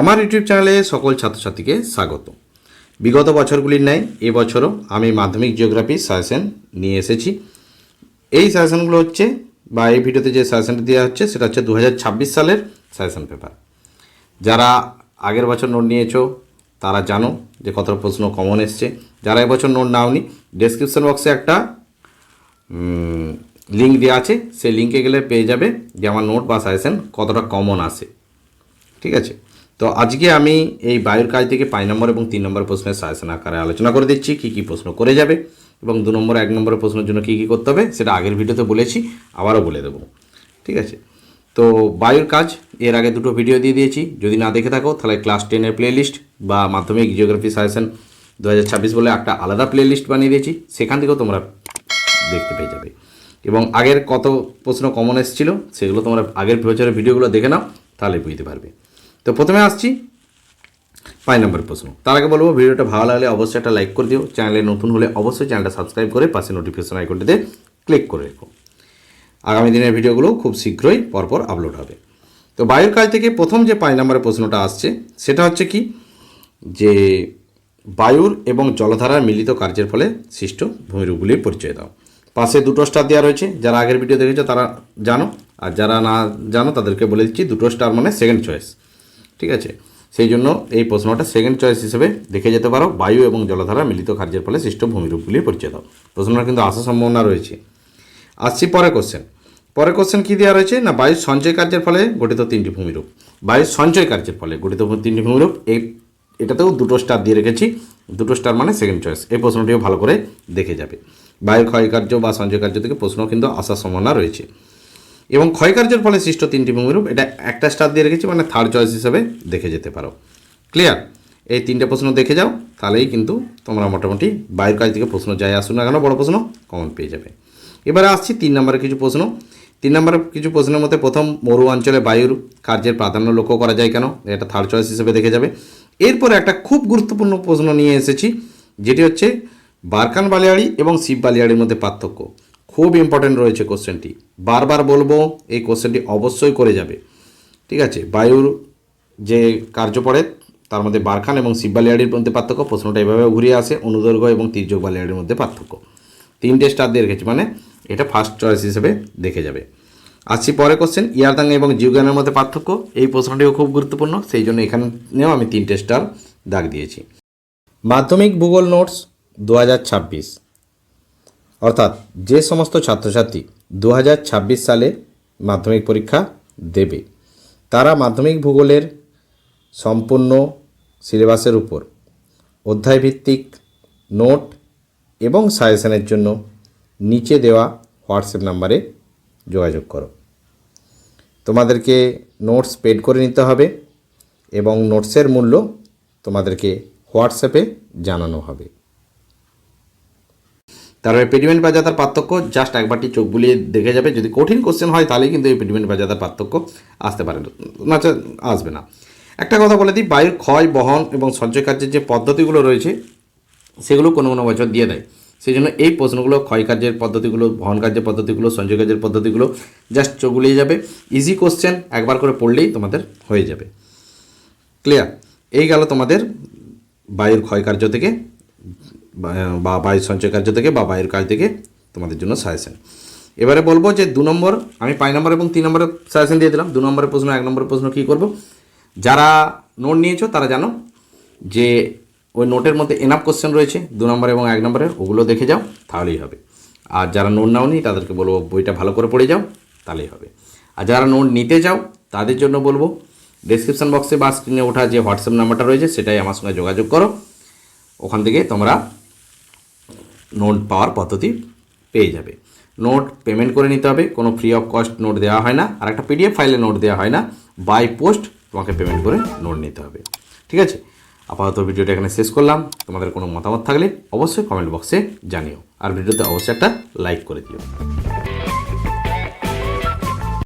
আমার ইউটিউব চ্যানেলে সকল ছাত্রছাত্রীকে স্বাগত। বিগত বছরগুলির ন্যায় এবছরও আমি মাধ্যমিক জিওগ্রাফি সাজেশন নিয়ে এসেছি। এই সাজেশনগুলো হচ্ছে বা এই ভিডিওতে যে সাজেশনটা দেওয়া হচ্ছে সেটা হচ্ছে দু হাজার ছাব্বিশ সালের সাজেশন পেপার। যারা আগের বছর নোট নিয়েছো, তারা জানো যে কতটা প্রশ্ন কমন এসছে। যারা এবছর নোট নাওনি ডেসক্রিপশন বক্সে একটা লিঙ্ক দেওয়া আছে। সেই লিঙ্কে গেলে পেয়ে যাবে যে আমার নোট বা সাজেশন কতটা কমন আসে ঠিক আছে? তো আজকে আমি এই বায়ুর কাজ থেকে পাঁচ নম্বর এবং তিন নম্বর প্রশ্নের সাজেশন আকারে আলোচনা করে দিচ্ছি, কী কী প্রশ্ন করে যাবে এবং দু নম্বর, এক নম্বরের প্রশ্নের জন্য কী কী করতে হবে সেটা আগের ভিডিওতে বলেছি, আবারও বলে দেবো। ঠিক আছে? তো বায়ুর কাজ এর আগে দুটো ভিডিও দিয়ে দিয়েছি, যদি না দেখে থাকো তাহলে ক্লাস টেনের প্লেলিস্ট বা মাধ্যমিক জিওগ্রাফি সাজেশন দু হাজার ছাব্বিশ বলে একটা আলাদা প্লেলিস্ট বানিয়ে দিয়েছি, সেখান থেকেও তোমরা দেখতে পেয়ে যাবে। এবং আগের কত প্রশ্ন কমন এসেছিল, সেগুলো তোমরা আগের বছরের ভিডিওগুলো দেখে নাও, তাহলে বুঝতে পারবে। তো প্রথমে আসছি পাঁচ নম্বর প্রশ্ন। তার আগে বলব, ভিডিওটা ভালো লাগলে অবশ্যই একটা লাইক করে দিও। চ্যানেলে নতুন হলে অবশ্যই চ্যানেলটা সাবস্ক্রাইব করে পাশে নোটিফিকেশন আইকনটিতে ক্লিক করে রেখো। আগামী দিনের ভিডিওগুলো খুব শীঘ্রই পরপর আপলোড হবে। তো বায়ুর কাজ থেকে প্রথম যে পাঁচ নম্বরের প্রশ্নটা আসছে, সেটা হচ্ছে কি? যে বায়ুর এবং জলধারার মিলিত কার্যের ফলে সৃষ্ট ভূমিরূপগুলির পরিচয় দাও। পাশে দুটো স্টার দেওয়া রয়েছে, যারা আগের ভিডিও দেখেছ তারা জানো। আর যারা না জানো, তাদেরকে বলে দিচ্ছি দুটো স্টার মানে সেকেন্ড চয়েস ঠিক আছে? সেই জন্য এই প্রশ্নটা সেকেন্ড চয়েস হিসেবে দেখে যেতে পারো। বায়ু এবং জলধারা মিলিত কার্যের ফলে সৃষ্ট ভূমিরূপগুলি পরিচয় দাও প্রশ্নটা কিন্তু আসার সম্ভাবনা রয়েছে। আসছি পরে কোশ্চেন পরে কোশ্চেন কী দেওয়া রয়েছে? না, বায়ুর সঞ্চয় কার্যের ফলে গঠিত তিনটি ভূমিরূপ। বায়ুর সঞ্চয় কার্যের ফলে গঠিত তিনটি ভূমিরূপ। এই এটাতেও দুটো স্টার দিয়ে রেখেছি। দুটো স্টার মানে সেকেন্ড চয়েস এই প্রশ্নটিও ভালো করে দেখে যাবে। বায়ুর ক্ষয়কার্য বা সঞ্চয় কার্য থেকে প্রশ্ন কিন্তু আসার সম্ভাবনা রয়েছে। এবং ক্ষয়কার্যের ফলে সৃষ্ট তিনটি ভূমিরূপ, এটা একটা স্টার দিয়ে রেখেছি মানে থার্ড চয়েস হিসেবে দেখে যেতে পারো। ক্লিয়ার এই তিনটে প্রশ্ন দেখে যাও, তাহলেই কিন্তু তোমরা মোটামুটি বায়ুর কাজ থেকে প্রশ্ন যাই আসুন না কেন, বড় প্রশ্ন কমন পেয়ে যাবে। এবারে আসছি তিন নম্বরের কিছু প্রশ্ন। তিন নম্বরের কিছু প্রশ্নের মধ্যে প্রথম, মরু অঞ্চলে বায়ুর কার্যের প্রাধান্য লক্ষ্য করা যায় কেন? এটা থার্ড চয়েস হিসেবে দেখে যাবে। এরপরে একটা খুব গুরুত্বপূর্ণ প্রশ্ন নিয়ে এসেছি, যেটি হচ্ছে বারকান বালিয়াড়ি এবং শিব বালিয়াড়ির মধ্যে পার্থক্য। খুব ইম্পর্টেন্ট রয়েছে কোশ্চেনটি বারবার বলব, এই কোশ্চেনটি অবশ্যই করে যাবে। ঠিক আছে? বায়ুর যে কার্য পড়ে তার মধ্যে বারখান এবং শিব বালিয়াড়ির মধ্যে পার্থক্য, প্রশ্নটা এভাবে ঘুরিয়ে আসে। অনুদৈর্ঘ্য এবং তির্যক বালিয়াড়ির মধ্যে পার্থক্য। তিনটে স্টার দিয়ে রেখেছি মানে এটা ফার্স্ট চয়েস হিসেবে দেখে যাবে। আসছি পরে কোশ্চেন ইয়ারদাং এবং জিওজ্ঞানের মধ্যে পার্থক্য। এই প্রশ্নটিও খুব গুরুত্বপূর্ণ, সেই জন্য এখানেও আমি তিনটে স্টার দাগ দিয়েছি। মাধ্যমিক ভূগোল নোটস দু হাজার ছাব্বিশ। অর্থাৎ যে সমস্ত ছাত্রছাত্রী দু হাজার ছাব্বিশ সালে মাধ্যমিক পরীক্ষা দেবে, তারা মাধ্যমিক ভূগোলের সম্পূর্ণ সিলেবাসের উপর অধ্যায়ভিত্তিক নোট এবং সাজেশনের জন্য নিচে দেওয়া হোয়াটসঅ্যাপ নাম্বারে যোগাযোগ করো। তোমাদেরকে নোটস পেড করে নিতে হবে এবং নোটসের মূল্য তোমাদেরকে হোয়াটসঅ্যাপে জানানো হবে। তারপরে পেডিমেন্ট বাজাতার পার্থক্য জাস্ট একবারটি চোখ বুলিয়ে দেখে যাবে। যদি কঠিন কোশ্চেন হয়, তাহলেই কিন্তু এই পেডিমেন্ট বাজাতার পার্থক্য আসতে পারে। না আসবে না। একটা কথা বলে দিই, বায়ুর ক্ষয়, বহন এবং সঞ্চয় কার্যের যে পদ্ধতিগুলো রয়েছে, সেগুলো কোনো কোনো বছর দিয়ে দেয়। সেই জন্য এই প্রশ্নগুলো, ক্ষয় কার্যের পদ্ধতিগুলো, বহন কার্যের পদ্ধতিগুলো, সঞ্চয় কার্যের পদ্ধতিগুলো জাস্ট চোখ যাবে। ইজি কোশ্চেন একবার করে পড়লেই তোমাদের হয়ে যাবে। ক্লিয়ার এই গেল তোমাদের বায়ুর ক্ষয় কার্য থেকে বা বায়ু সঞ্চয় কার্য থেকে বা বায়ুর কাজ থেকে তোমাদের জন্য সাজেশন এবারে বলব যে দু নম্বর, আমি পাঁচ নম্বর এবং তিন নম্বরের সাজেশন দিয়ে দিলাম। দু নম্বরের প্রশ্ন, এক নম্বরের প্রশ্ন কী করব? যারা নোট নিয়েছো, তারা জানো যে ওই নোটের মধ্যে এনাফ কোশ্চেন রয়েছে, দু নম্বর এবং এক নম্বরের, ওগুলো দেখে যাও, তাহলেই হবে। আর যারা নোট নাও নাওনি, তাদেরকে বলব, বইটা ভালো করে পড়ে যাও, তাহলেই হবে। আর যারা নোট নিতে যাও তাদের জন্য বলব ডিসক্রিপশান বক্সে বা স্ক্রিনে ওঠা যে হোয়াটসঅ্যাপ নাম্বারটা রয়েছে, সেটাই আমার সঙ্গে যোগাযোগ করো। ওখান থেকে তোমরা নোট পাওয়ার পদ্ধতি পেয়ে যাবে। নোট পেমেন্ট করে নিতে হবে, কোনো ফ্রি অফ কস্ট নোট দেওয়া হয় না আর একটা পিডিএফ ফাইলে নোট দেওয়া হয় না বাই পোস্ট তোমাকে পেমেন্ট করে নোট নিতে হবে। ঠিক আছে? আপাতত ভিডিওটা এখানে শেষ করলাম। তোমাদের কোনো মতামত থাকলে অবশ্যই কমেন্ট বক্সে জানিও। আর ভিডিওতে অবশ্যই একটা লাইক করে দিও।